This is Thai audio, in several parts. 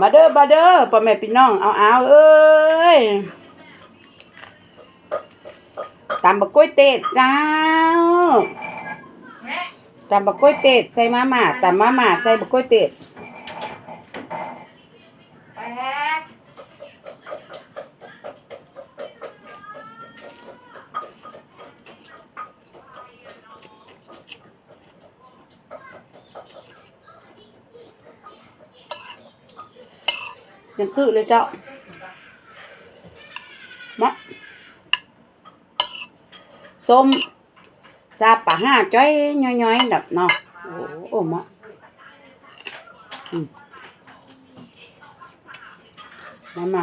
มาเด้อมาเด้อพ่อแม่พี่น้องเอาเอาเอ้ยตำบักกล้วยเตดเจ้าตำบักกล้วยเตดใส่มาม่าตำมาม่าใส่บักกล้วยเตด แปด ยังคือเลยเจ้ามาส้มซาปะห้าจ้อยย้อยๆแบบเนาะโอ้โอ้มะอืมมามา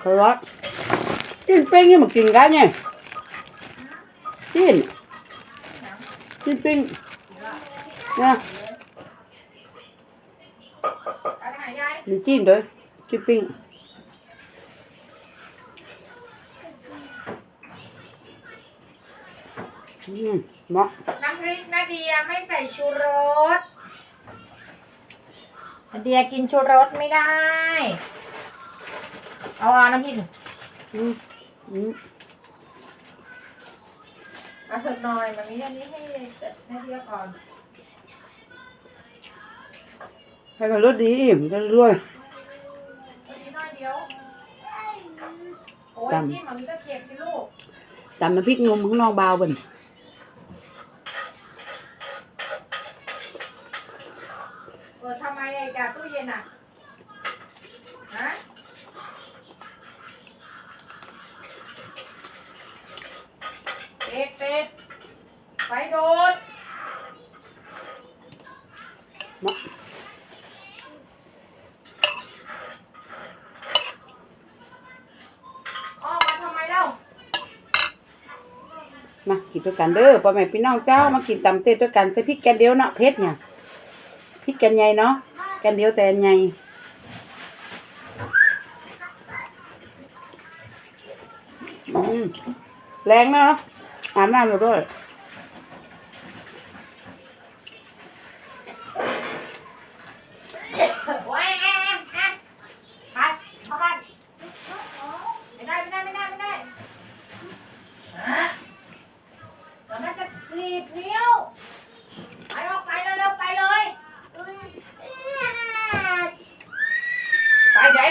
เคยว่ากินปิ้งยังมากินกันเนี่ยกินกินปิ้งนะมีจิ้มด้วยจิ้มปิ้งอืมเหมาะน้ำพริกนาเดียไม่ใส่ชูรสนาเดียกินชูรสไม่ได้ เอาเอาน้ำพริกอืมอืมมาเถิดหน่อยมันนี้อันนี้ให้นาเดียก่อนให้มันรสดีอิ่มจะรวยอันนี้น้อยเดียวโอ้ยจำจิ้มมันมีตะเกียบสิลูกตำน้ำพริกงมข้างนอกบาวเบิ่นเปิดทำไมไอ้กาตู้เย็นอะฮะ เป็ดเป็ดไฟโดดเหมาะออกมาทำไมเล่ามากินด้วยกันเด้อพ่อแม่พี่น้องเจ้ามากินตำเต้ด้วยกันใส่พริกแกนเดียวเนาะเผ็ดเนี่ยพริกแกนใหญ่เนาะแกนเดียวแต่อันใหญ่อืมแรงเนาะ อาบน้ำอยู่ด้วย